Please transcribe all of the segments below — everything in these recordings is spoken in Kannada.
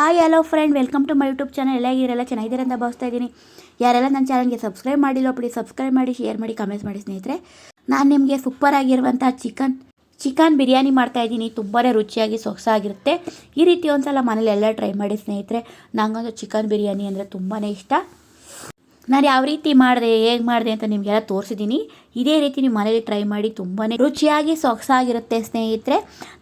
Hi hello friend welcome to my YouTube channel ಎಲ್ಲ ಇರೆಲ್ಲ ಚೆನ್ನಾಗಿದ್ದೀರ ಅಂತ ಭಾವಿಸ್ತಾ ಇದ್ದೀನಿ. ಯಾರೆಲ್ಲ ನನ್ನ ಚಾನಲ್ಗೆ ಸಬ್ಸ್ಕ್ರೈಬ್ ಮಾಡಿಲ್ಲ ಪ್ಲೀಸ್ ಸಬ್ಸ್ಕ್ರೈಬ್ ಮಾಡಿ ಶೇರ್ ಮಾಡಿ ಕಮೆಂಟ್ಸ್ ಮಾಡಿ ಸ್ನೇಹಿತರೆ. ನಾನು ನಿಮಗೆ ಸೂಪರ್ ಆಗಿರುವಂಥ ಚಿಕನ್ ಚಿಕನ್ ಬಿರಿಯಾನಿ ಮಾಡ್ತಾ ಇದ್ದೀನಿ. ತುಂಬಾ ರುಚಿಯಾಗಿ, ಸೊಗಸಾಗಿರುತ್ತೆ. ಈ ರೀತಿ ಒಂದ್ಸಲ ಮನೇಲಿ ಎಲ್ಲ ಟ್ರೈ ಮಾಡಿ ಸ್ನೇಹಿತರೆ. ನನಗಂತೂ ಚಿಕನ್ ಬಿರಿಯಾನಿ ಅಂದರೆ ತುಂಬಾ ಇಷ್ಟ. ನಾನು ಯಾವ ರೀತಿ ಮಾಡಿದೆ, ಹೇಗೆ ಮಾಡಿದೆ ಅಂತ ನಿಮಗೆಲ್ಲ ತೋರಿಸಿದ್ದೀನಿ. ಇದೇ ರೀತಿ ನೀವು ಮನೇಲಿ ಟ್ರೈ ಮಾಡಿ ತುಂಬಾ ರುಚಿಯಾಗಿ, ಸೊಗಸಾಗಿರುತ್ತೆ ಸ್ನೇಹಿತರೆ.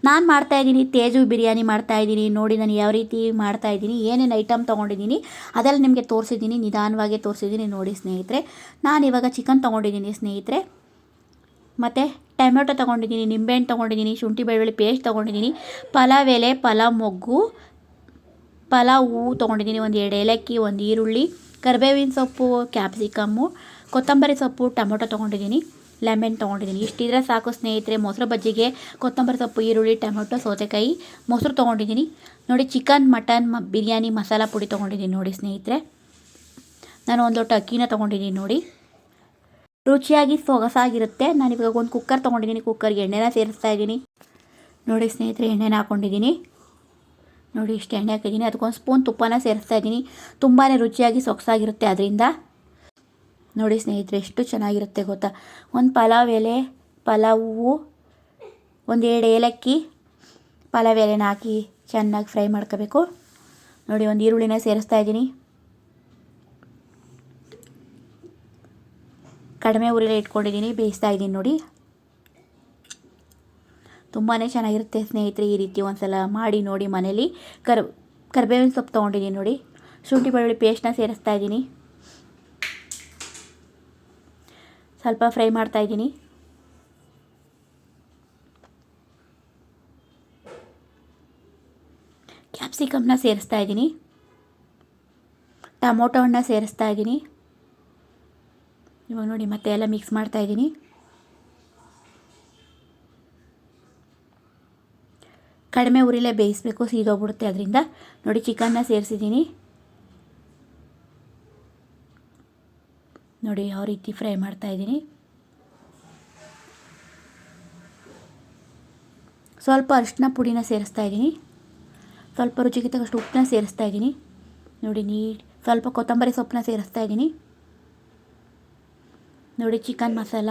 ನಾನು ಮಾಡ್ತಾಯಿದ್ದೀನಿ ತೇಜು ಬಿರಿಯಾನಿ ಮಾಡ್ತಾಯಿದ್ದೀನಿ ನೋಡಿ, ನಾನು ಯಾವ ರೀತಿ ಮಾಡ್ತಾಯಿದ್ದೀನಿ ಏನೇನು ಐಟಮ್ ತೊಗೊಂಡಿದ್ದೀನಿ, ಅದೆಲ್ಲ ನಿಮಗೆ ತೋರಿಸಿದ್ದೀನಿ, ನಿಧಾನವಾಗಿ ತೋರಿಸಿದ್ದೀನಿ ನೋಡಿ ಸ್ನೇಹಿತರೆ. ನಾನು ಇವಾಗ ಚಿಕನ್ ತೊಗೊಂಡಿದ್ದೀನಿ ಸ್ನೇಹಿತರೆ. ಮತ್ತು ಟೊಮೆಟೊ ತೊಗೊಂಡಿದ್ದೀನಿ, ನಿಂಬೆಹಣ್ಣು ತೊಗೊಂಡಿದ್ದೀನಿ, ಶುಂಠಿ ಬೆಳ್ಳುಳ್ಳಿ ಪೇಸ್ಟ್ ತೊಗೊಂಡಿದ್ದೀನಿ, ಪಲಾವ್ ಎಲೆ, ಪಲಾವ್ ಮೊಗ್ಗು, ಪಲಾವ್ ಹೂವು ತೊಗೊಂಡಿದ್ದೀನಿ, ಒಂದು ಎರಡು ಏಲಕ್ಕಿ, ಒಂದು ಈರುಳ್ಳಿ. ಕರಿಬೇವಿನ ಸೊಪ್ಪು ಕ್ಯಾಪ್ಸಿಕಮ್ಮು ಕೊತ್ತಂಬರಿ ಸೊಪ್ಪು, ಟೊಮೊಟೊ ತೊಗೊಂಡಿದ್ದೀನಿ ಲೆಮನ್ ತೊಗೊಂಡಿದ್ದೀನಿ. ಇಷ್ಟಿದ್ರೆ ಸಾಕು ಸ್ನೇಹಿತರೆ, ಮೊಸರು ಬಜ್ಜಿಗೆ ಕೊತ್ತಂಬರಿ ಸೊಪ್ಪು, ಈರುಳ್ಳಿ, ಟೊಮೊಟೊ, ಸೌತೆಕಾಯಿ, ಮೊಸರು ತೊಗೊಂಡಿದ್ದೀನಿ. ನೋಡಿ ಚಿಕನ್ ಮಟನ್ ಬಿರಿಯಾನಿ, ಮಸಾಲ ಪುಡಿ ತೊಗೊಂಡಿದ್ದೀನಿ ನೋಡಿ ಸ್ನೇಹಿತರೆ. ನಾನು ಒಂದು ಲೋಟ ಅಕ್ಕಿನ ತೊಗೊಂಡಿದ್ದೀನಿ ನೋಡಿ. ರುಚಿಯಾಗಿ ಸೊಗಸಾಗಿರುತ್ತೆ. ನಾನು ಇವಾಗ ಒಂದು ಕುಕ್ಕರ್ ತೊಗೊಂಡಿದ್ದೀನಿ. ಕುಕ್ಕರ್ಗೆ ಎಣ್ಣೆನ ಸೇರಿಸ್ತಾ ಇದ್ದೀನಿ. ನೋಡಿ ಸ್ನೇಹಿತರೆ, ಎಣ್ಣೆನ ಹಾಕ್ಕೊಂಡಿದ್ದೀನಿ ನೋಡಿ, ಇಷ್ಟು ಎಣ್ಣೆ ಹಾಕಿದ್ದೀನಿ. ಅದಕ್ಕೊಂದು ಸ್ಪೂನ್ ತುಪ್ಪನ ಸೇರಿಸ್ತಾ ಇದ್ದೀನಿ. ತುಂಬಾ ರುಚಿಯಾಗಿ ಸೊಗಸಾಗಿರುತ್ತೆ ಅದರಿಂದ. ನೋಡಿ, ಸ್ನೇಹಿತರೆ, ಎಷ್ಟು ಚೆನ್ನಾಗಿರುತ್ತೆ ಗೊತ್ತಾ? ಒಂದು ಪಲಾವ್ ಎಲೆ, ಪಲಾವ್ ಒಂದು ಎರಡು ಏಲಕ್ಕಿ, ಪಲಾವ್ ಎಲೆನ ಹಾಕಿ ಚೆನ್ನಾಗಿ ಫ್ರೈ ಮಾಡ್ಕೋಬೇಕು. ನೋಡಿ, ಒಂದು ಈರುಳ್ಳಿನ ಸೇರಿಸ್ತಾ ಇದ್ದೀನಿ. ಕಡಿಮೆ ಉರಿಲೆ ಇಟ್ಕೊಂಡಿದ್ದೀನಿ, ಬೇಯಿಸ್ತಾ ಇದ್ದೀನಿ ನೋಡಿ. ತುಂಬಾ ಚೆನ್ನಾಗಿರುತ್ತೆ ಸ್ನೇಹಿತರೆ ಈ ರೀತಿ ಒಂದು ಸಲ ಮಾಡಿ ನೋಡಿ ಮನೇಲಿ. ಕರ್, ಕರ್ಬೇವಿನ ಸೊಪ್ಪು ತೊಗೊಂಡಿದ್ದೀನಿ ನೋಡಿ. ಶುಂಠಿ ಬೆಳ್ಳುಳ್ಳಿ ಪೇಸ್ಟ್ನ ಸೇರಿಸ್ತಾ ಇದ್ದೀನಿ. ಸ್ವಲ್ಪ ಫ್ರೈ ಮಾಡ್ತಾ ಇದ್ದೀನಿ. ಕ್ಯಾಪ್ಸಿಕಮ್ನ ಸೇರಿಸ್ತಾ ಇದ್ದೀನಿ. ಟೊಮೊಟೊ ಸೇರಿಸ್ತಾ ಇದ್ದೀನಿ. ಇವಾಗ ನೋಡಿ ಮತ್ತೆ ಎಲ್ಲ ಮಿಕ್ಸ್ ಮಾಡ್ತಾ ಇದ್ದೀನಿ. ಕಡಿಮೆ ಉರಿಲೇ ಬೇಯಿಸಬೇಕು ಸೀದೋಗ್ಬಿಡುತ್ತೆ ಅದರಿಂದ. ನೋಡಿ, ಚಿಕನ್ನ ಸೇರಿಸಿದ್ದೀನಿ. ನೋಡಿ, ಯಾವ ರೀತಿ ಫ್ರೈ ಮಾಡ್ತಾ ಇದ್ದೀನಿ. ಸ್ವಲ್ಪ ಅರಿಶಿನ ಪುಡಿನ ಸೇರಿಸ್ತಾ ಇದ್ದೀನಿ. ಸ್ವಲ್ಪ ರುಚಿಗೆ ತಕ್ಕಷ್ಟು ಉಪ್ಪನ್ನ ಸೇರಿಸ್ತಾ ಇದ್ದೀನಿ. ನೋಡಿ ನೀ ಸ್ವಲ್ಪ ಕೊತ್ತಂಬರಿ ಸೊಪ್ಪನ್ನ ಸೇರಿಸ್ತಾ ಇದ್ದೀನಿ. ನೋಡಿ, ಚಿಕನ್ ಮಸಾಲ,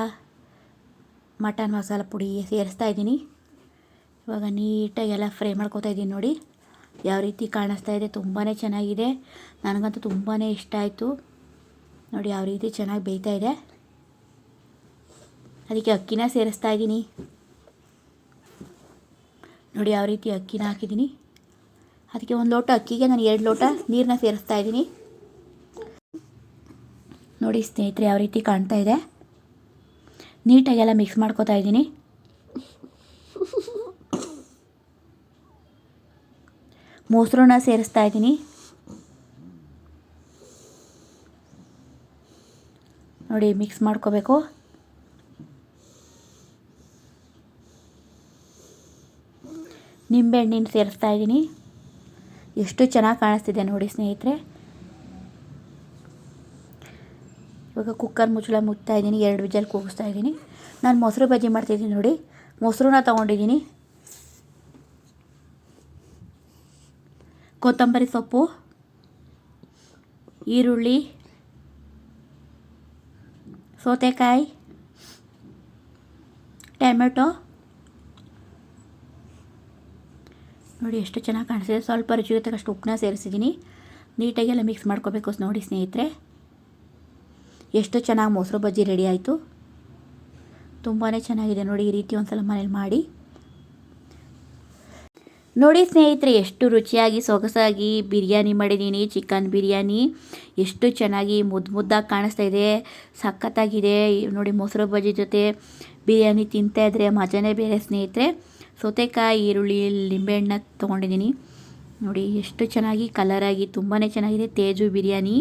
ಮಟನ್ ಮಸಾಲ ಪುಡಿ ಸೇರಿಸ್ತಾ ಇದ್ದೀನಿ. ಇವಾಗ ನೀಟಾಗಿ ಎಲ್ಲ ಫ್ರೈ ಮಾಡ್ಕೋತಾ ಇದ್ದೀನಿ ನೋಡಿ. ಯಾವ ರೀತಿ ಕಾಣಿಸ್ತಾ ಇದೆ ತುಂಬಾ ಚೆನ್ನಾಗಿದೆ. ನನಗಂತೂ ತುಂಬಾ ಇಷ್ಟ ಆಯಿತು. ನೋಡಿ ಯಾವ ರೀತಿ ಚೆನ್ನಾಗಿ ಬೇಯ್ತಾ ಇದೆ. ಅದಕ್ಕೆ ಅಕ್ಕಿನ ಸೇರಿಸ್ತಾ ಇದ್ದೀನಿ. ನೋಡಿ ಯಾವ ರೀತಿ ಅಕ್ಕಿನ ಹಾಕಿದ್ದೀನಿ. ಅದಕ್ಕೆ ಒಂದು ಲೋಟ ಅಕ್ಕಿಗೆ ನಾನು ಎರಡು ಲೋಟ ನೀರನ್ನ ಸೇರಿಸ್ತಾ ಇದ್ದೀನಿ. ನೋಡಿ ಸ್ನೇಹಿತರೆ ಯಾವ ರೀತಿ ಕಾಣ್ತಾ ಇದೆ. ನೀಟಾಗೆಲ್ಲ ಮಿಕ್ಸ್ ಮಾಡ್ಕೋತಾ ಇದ್ದೀನಿ. ಮೊಸರನ್ನ ಸೇರಿಸ್ತಾ ಇದ್ದೀನಿ. ನೋಡಿ ಮಿಕ್ಸ್ ಮಾಡ್ಕೋಬೇಕು. ನಿಂಬೆಹಣ್ಣಿನ ಸೇರಿಸ್ತಾ ಇದ್ದೀನಿ. ಎಷ್ಟು ಚೆನ್ನಾಗಿ ಕಾಣಿಸ್ತಿದೆ ನೋಡಿ ಸ್ನೇಹಿತರೆ. ಇವಾಗ ಕುಕ್ಕರ್ ಮುಚ್ಚಳ ಮುಚ್ತಾ ಇದ್ದೀನಿ, ಎರಡು ವಿಜಲ್ ಕೂಗಿಸ್ತಾ ಇದ್ದೀನಿ. ನಾನು ಮೊಸರು ಬಜ್ಜಿ ಮಾಡ್ತಿದ್ದೀನಿ ನೋಡಿ. ಮೊಸರನ್ನ ತೊಗೊಂಡಿದ್ದೀನಿ. ಕೊತ್ತಂಬರಿ ಸೊಪ್ಪು, ಈರುಳ್ಳಿ, ಸೌತೆಕಾಯಿ, ಟೊಮೆಟೊ. ನೋಡಿ ಎಷ್ಟು ಚೆನ್ನಾಗಿ ಕಾಣಿಸಿದೆ ಸ್ವಲ್ಪ ರುಚಿಗೆ ಅಷ್ಟು ಉಪ್ಪನ್ನ ಸೇರಿಸಿದ್ದೀನಿ. ನೀಟಾಗೆಲ್ಲ ಮಿಕ್ಸ್ ಮಾಡ್ಕೋಬೇಕು ನೋಡಿ ಸ್ನೇಹಿತರೆ. ಎಷ್ಟು ಚೆನ್ನಾಗಿ ಮೊಸರು ಬಜ್ಜಿ ರೆಡಿ ಆಯಿತು. ತುಂಬಾ ಚೆನ್ನಾಗಿದೆ ನೋಡಿ ಈ ರೀತಿ ಒಂದು ಸಲ ಮನೇಲಿ ಮಾಡಿ. ನೋಡಿ ಸ್ನೇಹಿತರೆ, ಎಷ್ಟು ರುಚಿಯಾಗಿ ಸೊಗಸಾಗಿ ಬಿರಿಯಾನಿ ಮಾಡಿದ್ದೀನಿ ಚಿಕನ್ ಬಿರಿಯಾನಿ. ಎಷ್ಟು ಚೆನ್ನಾಗಿ ಮುದ್ದು ಮುದ್ದಾಗಿ ಕಾಣಿಸ್ತಾ ಇದೆ, ಸಖತ್ತಾಗಿದೆ. ನೋಡಿ ಮೊಸರು ಬಜ್ಜಿ ಜೊತೆ ಬಿರಿಯಾನಿ ತಿಂತಾ ಇದ್ರೆ ಮಜಾನೇ ಬೇರೆ ಸ್ನೇಹಿತರೆ. ಸೌತೆಕಾಯಿ, ಈರುಳ್ಳಿ, ಲಿಂಬೆಹಣ್ಣ ತೊಗೊಂಡಿದ್ದೀನಿ. ನೋಡಿ ಎಷ್ಟು ಚೆನ್ನಾಗಿ ಕಲರಾಗಿ ತುಂಬಾ ಚೆನ್ನಾಗಿದೆ ತೇಜು ಬಿರಿಯಾನಿ.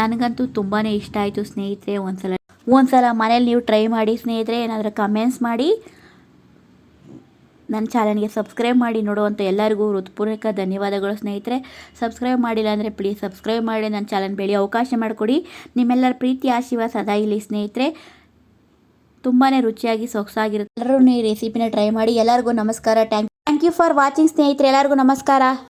ನನಗಂತೂ ತುಂಬಾ ಇಷ್ಟ ಆಯಿತು ಸ್ನೇಹಿತರೆ ಒಂದ್ಸಲ. ಒಂದು ಸಲ ಮನೇಲಿ ನೀವು ಟ್ರೈ ಮಾಡಿ ಸ್ನೇಹಿತರೆ, ಏನಾದರೂ ಕಮೆಂಟ್ಸ್ ಮಾಡಿ. ನನ್ನ ಚಾನಲ್ಗೆ ಸಬ್ಸ್ಕ್ರೈಬ್ ಮಾಡಿ ನೋಡುವಂಥ ಎಲ್ಲರಿಗೂ ಹೃತ್ಪೂರ್ವಕ ಧನ್ಯವಾದಗಳು ಸ್ನೇಹಿತರೆ. ಸಬ್ಸ್ಕ್ರೈಬ್ ಮಾಡಿಲ್ಲ ಅಂದರೆ ಪ್ಲೀಸ್ ಸಬ್ಸ್ಕ್ರೈಬ್ ಮಾಡಿ, ನನ್ನ ಚಾನಲ್ ಬೆಳೆಯೋ ಅವಕಾಶ ಮಾಡಿಕೊಡಿ. ನಿಮ್ಮೆಲ್ಲರ ಪ್ರೀತಿ, ಆಶೀರ್ವಾದ ಸದಾ ಇಲ್ಲಿ ಸ್ನೇಹಿತರೆ. ತುಂಬಾ ರುಚಿಯಾಗಿ, ಸೊಗಸಾಗಿರುತ್ತೆ. ಎಲ್ಲರೂ ಈ ರೆಸಿಪಿನ ಟ್ರೈ ಮಾಡಿ. ಎಲ್ಲರಿಗೂ ನಮಸ್ಕಾರ. Thank thank you for watching ಸ್ನೇಹಿತರೆ. ಎಲ್ಲರಿಗೂ ನಮಸ್ಕಾರ.